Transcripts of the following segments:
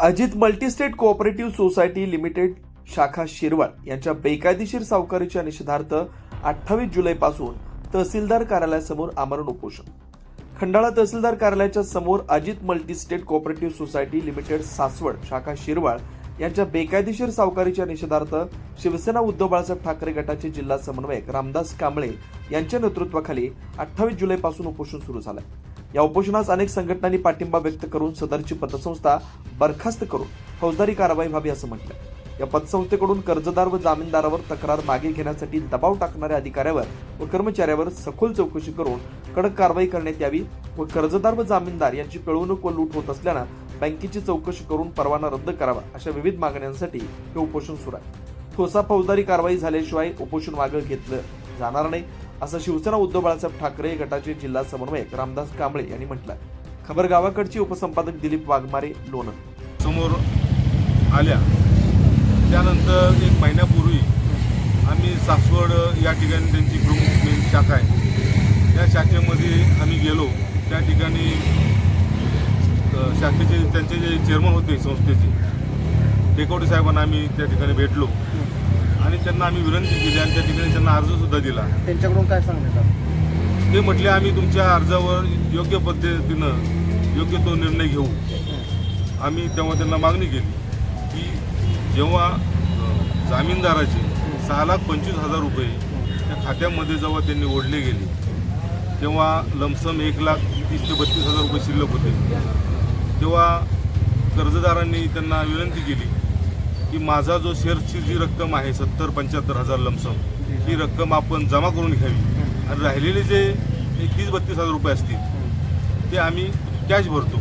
Ajit multistate cooperative society limited शाखा शिरवळ यांच्या बेकायदेशीर सावकारीच्या निषेधार्थ अठ्ठावीस जुलैपासून तहसीलदार कार्यालयासमोर आमरण उपोषण. खंडाळा तहसीलदार कार्यालयाच्या समोर Ajit multistate cooperative society limited Saswad शाखा शिरवाळ यांच्या बेकायदेशीर सावकारीच्या निषेधार्थ शिवसेना उद्धव बाळासाहेब ठाकरे गटाचे जिल्हा समन्वयक रामदास कांबळे यांच्या नेतृत्वाखाली अठ्ठावीस जुलैपासून उपोषण सुरू झालंय. या उपोषणास अनेक संघटनांनी पाठिंबा व्यक्त करून सदरची पतसंस्था बरखास्त करून फौजदारी कारवाई व्हावी असं म्हटलं या पतसंस्थेकडून कर्जदार व जामीनदारावर तक्रार मागे घेण्यासाठी दबाव टाकणाऱ्या अधिकाऱ्यावर व कर्मचाऱ्यावर सखोल चौकशी करून कडक कारवाई करण्यात यावी व कर्जदार व जामीनदार यांची पिळवणूक व लूट होत असल्यानं बँकेची चौकशी करून परवाना रद्द करावा अशा विविध मागण्यांसाठी हे उपोषण सुरू आहे. ठोसा फौजदारी कारवाई झाल्याशिवाय उपोषण मागं घेतलं जाणार नाही. असं शिवसेना उद्धव बाळासाहेब ठाकरे गटाचे जिल्हा समन्वयक रामदास कांबळे यांनी म्हटलं खबर गावाकडची उपसंपादक दिलीप वाघमारे लोणंद. समोर आल्या. त्यानंतर एक महिन्यापूर्वी आम्ही सासवड या ठिकाणी त्यांची प्रमुख मेन शाखा आहे. त्या शाखेमध्ये आम्ही गेलो. त्या ठिकाणी शाखेचे त्यांचे जे चेअरमन होते संस्थेचे टेकवडे साहेबांना आम्ही त्या ठिकाणी भेटलो. आणि त्यांना आम्ही विनंती केली आणि त्या ठिकाणी त्यांना अर्जसुद्धा दिला. त्यांच्याकडून काय सांगण्यात ते म्हटले आम्ही तुमच्या अर्जावर योग्य पद्धतीनं योग्य तो निर्णय घेऊ. आम्ही तेव्हा त्यांना मागणी केली की जेव्हा जामीनदाराचे सहा लाख पंचवीस हजार रुपये त्या खात्यामध्ये जेव्हा त्यांनी ओढले गेले तेव्हा लमसम एक लाख तीस ते बत्तीस हजार रुपये शिल्लक होते. तेव्हा कर्जदारांनी त्यांना विनंती केली की माझा जो शेअर्सची जी रक्कम आहे सत्तर पंच्याहत्तर हजार लमसम ही रक्कम आपण जमा करून घ्यावी. आणि राहिलेले जे तीस बत्तीस हजार रुपये असतील ते आम्ही कॅश भरतो.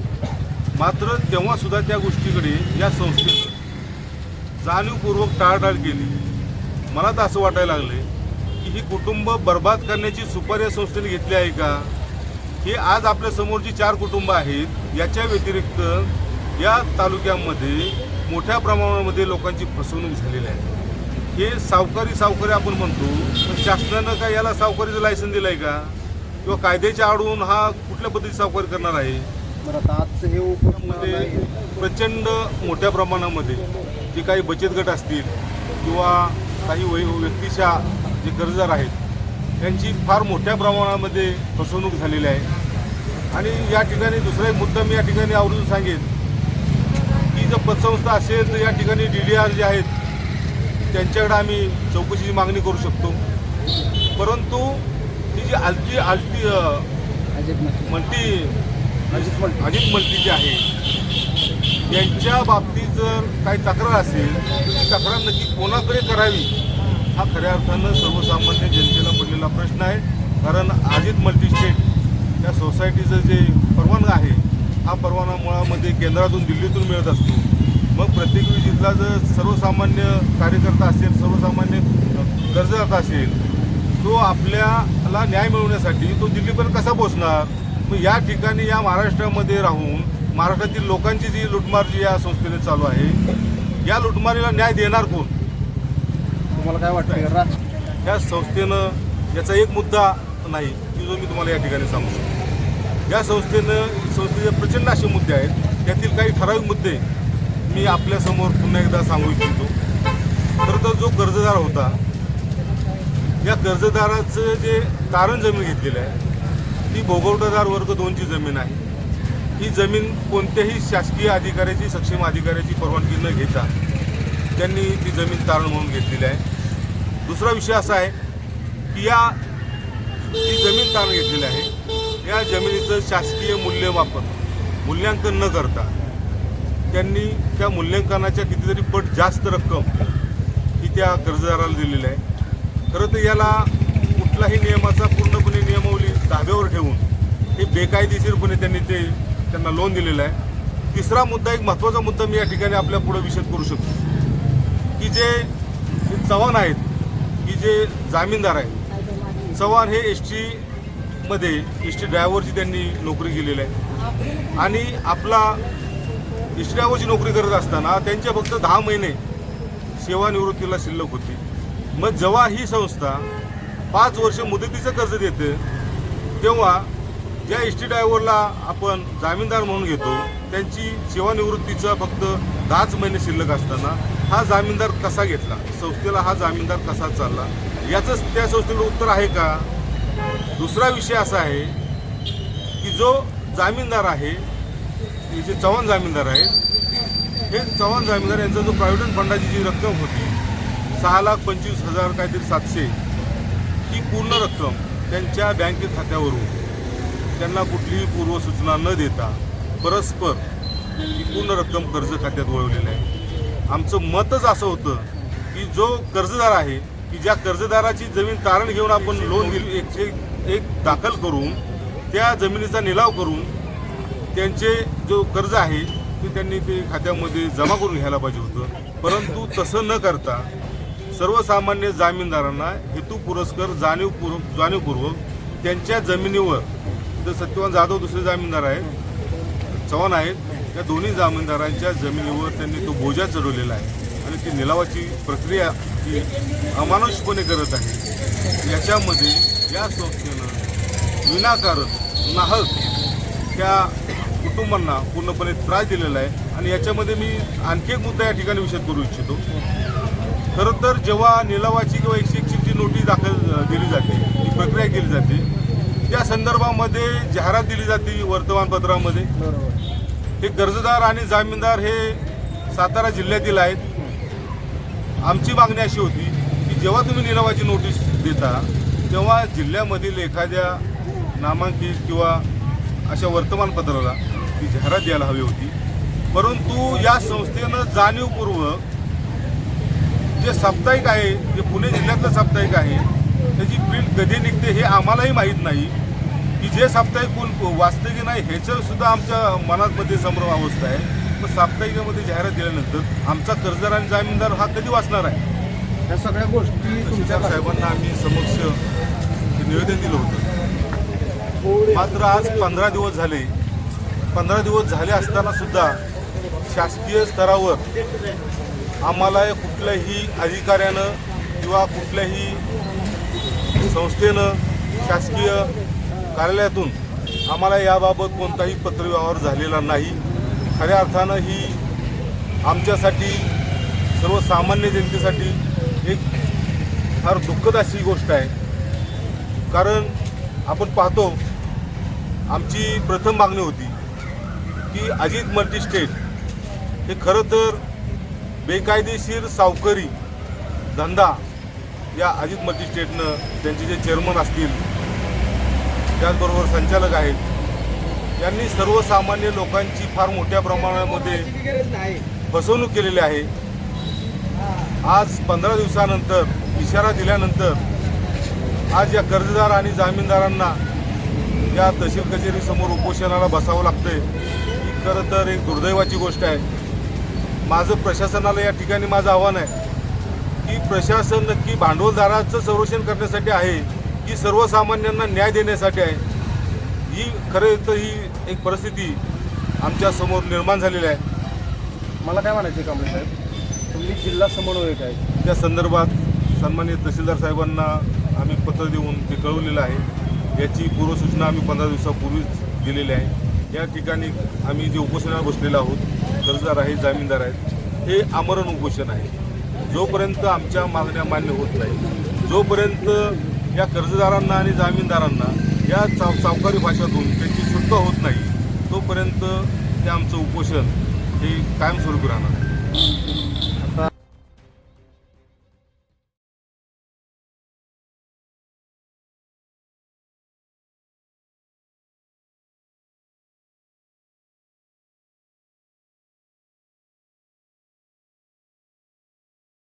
मात्र तेव्हासुद्धा त्या गोष्टीकडे या संस्थेनं जाणीवपूर्वक टाळटाळ केली. मला तर असं वाटायला लागले की ही कुटुंब बर्बाद करण्याची सुपारी या संस्थेने घेतली आहे का? हे आज आपल्यासमोर जी चार कुटुंब आहेत याच्या व्यतिरिक्त या तालुक्यामध्ये मोठ्या प्रमाणामध्ये लोकांची फसवणूक झालेली आहे. हे सावकारी सावकारी आपण म्हणतो पण शासनानं काय याला सावकारीचं लायसन दिलं आहे का? किंवा कायद्याच्या आडून हा कुठल्या पद्धतीची सावकारी करणार आहे? बरं आता आजचं हे आहे. प्रचंड मोठ्या प्रमाणामध्ये जे काही बचत गट असतील किंवा काही वै व्यक्तिशा जे कर्जदार आहेत यांची फार मोठ्या प्रमाणामध्ये फसवणूक झालेली आहे. आणि या ठिकाणी दुसरा एक मुद्दा मी या ठिकाणी आवर्जून सांगेन. की पतसंस्था असेल तर या ठिकाणी डी डी आर जे आहेत त्यांच्याकडे आम्ही चौकशीची मागणी करू शकतो परंतु ही जी आलती आलती मल्टी अजित मल्टी. जी आहे यांच्या बाबतीत जर काही तक्रार असेल तर ती तक्रार नक्की कोणाकडे करावी हा खऱ्या अर्थानं सर्वसामान्य जनतेला पडलेला प्रश्न आहे कारण अजित मल्टीस्टेट या सोसायटीचं जे परवानगा आहे हा परवाना मुळामध्ये केंद्रातून दिल्लीतून मिळत असतो. मग प्रत्येक वेळी जिथला जर सर्वसामान्य कार्यकर्ता असेल सर्वसामान्य कर्जदाता असेल तो आपल्याला न्याय मिळवण्यासाठी तो दिल्लीपर्यंत कसा पोहोचणार? मग या ठिकाणी या महाराष्ट्रामध्ये राहून महाराष्ट्रातील लोकांची जी लुटमार जी या संस्थेने चालू आहे या लुटमारीला न्याय देणार कोण? तुम्हाला काय वाटतं या संस्थेनं याचा एक मुद्दा नाही की जो मी तुम्हाला या ठिकाणी सांगू शकतो. या संस्थेनं संस्थेचे प्रचंड असे मुद्दे आहेत. त्यातील काही ठराविक मुद्दे मी आपल्यासमोर पुन्हा एकदा सांगू इच्छितो. खरं तर जो कर्जदार होता या कर्जदाराचं जे तारण जमीन घेतलेलं आहे ती भोगवटादार वर्ग दोनची जमीन आहे. ही जमीन कोणत्याही शासकीय अधिकाऱ्याची सक्षम अधिकाऱ्याची परवानगी न घेता त्यांनी ती जमीन तारण म्हणून घेतलेली आहे. दुसरा विषय असा आहे की या जी जमीन ताण घेतलेली आहे. या जमिनीचं शासकीय मूल्यमापन मूल्यांकन न करता त्यांनी त्या मूल्यांकनाच्या कितीतरी पट जास्त रक्कम ही त्या कर्जदाराला दिलेली आहे. खरं तर याला कुठलाही नियमाचा पूर्णपणे नियमावली धाब्यावर ठेवून हे बेकायदेशीरपणे त्यांनी ते त्यांना लोन दिलेलं आहे. तिसरा मुद्दा एक महत्त्वाचा मुद्दा मी या ठिकाणी आपल्या पुढे विषद करू शकतो. की जे चव्हाण आहेत की जे जामीनदार आहेत चव्हाण हे एस टीमध्ये एस टी ड्रायव्हरची त्यांनी नोकरी केलेली आहे. आणि आपला एस टी ड्रायव्हरची नोकरी करत असताना त्यांच्या फक्त दहा महिने सेवानिवृत्तीला शिल्लक होती. मग जेव्हा ही संस्था पाच वर्ष मुदतीचं कर्ज देते तेव्हा ज्या एस टी ड्रायव्हरला आपण जामीनदार म्हणून घेतो त्यांची सेवानिवृत्तीचा फक्त दहाच महिने शिल्लक असताना हा जामीनदार कसा घेतला? संस्थेला हा जामीनदार कसा चालला? याचंच त्या संस्थेकडे उत्तर आहे का? दुसरा विषय असा आहे की जो जामीनदार आहे जे चव्हाण जामीनदार आहेत हे चव्हाण जामीनदार यांचा जो प्रॉव्हिडंट फंडाची जी रक्कम होती सहा लाख पंचवीस हजार काहीतरी सातशे ही पूर्ण रक्कम त्यांच्या बँके खात्यावरून त्यांना कुठलीही पूर्वसूचना न देता परस्पर ही पूर्ण रक्कम कर्ज खात्यात वळवलेली आहे. आमचं मतच असं होतं की जो कर्जदार आहे की ज्या कर्जदाराची जमीन तारण घेऊन आपण लोन दिली एकशे एक दाखल करून त्या जमिनीचा निलाव करून त्यांचे जो कर्ज आहे ते त्यांनी ते खात्यामध्ये जमा करून घ्यायला पाहिजे होतं. परंतु तसं न करता सर्वसामान्य जामीनदारांना हेतू पुरस्कर जाणीवपूर्वक जाणीवपूर्वक त्यांच्या जमिनीवर तर सत्यवान जाधव दुसरे जामीनदार आहेत चव्हाण आहेत या दोन्ही जामीनदारांच्या जमिनीवर त्यांनी तो बोजा चढवलेला आहे. आणि ती निलावाची प्रक्रिया ही अमानुषपणे करत आहे. याच्यामध्ये या संस्थेनं विनाकारण नाहक त्या कुटुंबांना पूर्णपणे त्रास दिलेला आहे. आणि याच्यामध्ये मी आणखी एक मुद्दा या ठिकाणी विषय करू इच्छितो. खरं तर जेव्हा निलावाची किंवा एकशे एकशेची नोटीस दाखल दिली जाते ही प्रक्रिया केली जाते त्या संदर्भामध्ये जाहिरात दिली जाते वर्तमानपत्रामध्ये. हे कर्जदार आणि जामीनदार हे सातारा जिल्ह्यातील आहेत. आमची मागणी अशी होती की जेव्हा तुम्ही निलावाची नोटीस देता तेव्हा जिल्ह्यामधील एखाद्या नामांकित किंवा अशा वर्तमानपत्राला ती जाहिरात द्यायला हवी होती. परंतु या संस्थेनं जाणीवपूर्वक जे साप्ताहिक आहे जे पुणे जिल्ह्यातलं साप्ताहिक आहे त्याची प्रिंट कधी निघते हे आम्हालाही माहीत नाही. की जे साप्ताहिक कोण वाचतं की नाही ह्याचं सुद्धा आमच्या मनामध्ये संभ्रम अवस्था आहे. मग साप्ताहिकामध्ये जाहिरात दिल्यानंतर आमचा कर्जदार आणि जामीनदार हा कधी वाचणार आहे? या सगळ्या गोष्टी तुमच्या साहेबांना आम्ही समक्ष निवेदन दिलं होतं. मात्र आज पंधरा दिवस झाले. पंधरा दिवस झाले असताना सुद्धा शासकीय स्तरावर आम्हाला कुठल्याही अधिकाऱ्यानं किंवा कुठल्याही संस्थेनं शासकीय कार्यालयातून आम्हाला याबाबत कोणताही पत्रव्यवहार झालेला नाही. खऱ्या अर्थानं ही आमच्यासाठी सर्वसामान्य जनतेसाठी एक फार दुःखद अशी गोष्ट आहे. कारण आपण पाहतो आमची प्रथम मागणी होती की अजित मल्टीस्टेट हे खरं तर बेकायदेशीर सावकारी धंदा या अजित मल्टीस्टेटनं त्यांचे जे चेअरमन असतील त्याचबरोबर संचालक आहेत यांनी सर्वसामान्य लोकांची फार मोठ्या प्रमाणामध्ये फसवणूक केलेली आहे. आज पंधरा दिवसानंतर इशारा दिल्यानंतर आज या कर्जदार आणि जामीनदारांना या तहसील कचेरीसमोर उपोषणाला बसावं लागतंय ही खरं तर एक दुर्दैवाची गोष्ट आहे. माझं प्रशासनाला या ठिकाणी माझं आव्हान आहे की प्रशासन नक्की भांडवलदाराचं संरक्षण करण्यासाठी आहे की सर्वसामान्यांना न्याय देण्यासाठी आहे ही खरं तर ही एक परिस्थिती आमच्यासमोर निर्माण झालेली आहे. मला काय म्हणायचं कांबळे साहेब? तुम्ही जिल्हा समन्वयक आहे. त्या संदर्भात सन्मानित तहसीलदार साहेबांना आम्ही पत्र देऊन ते कळवलेलं आहे. याची पूर्वसूचना आम्ही पंधरा दिवसापूर्वीच दिलेली आहे. या ठिकाणी आम्ही जे उपोषणाला बसलेलो आहोत कर्जदार आहेत जामीनदार आहेत हे आमरण उपोषण आहे. जोपर्यंत आमच्या मागण्या मान्य होत नाही जोपर्यंत या कर्जदारांना आणि जामीनदारांना या चाव सावकारी भाषातून त्यांची सुटका होत नाही तोपर्यंत ते आमचं उपोषण हे कायमस्वरूपी राहणार.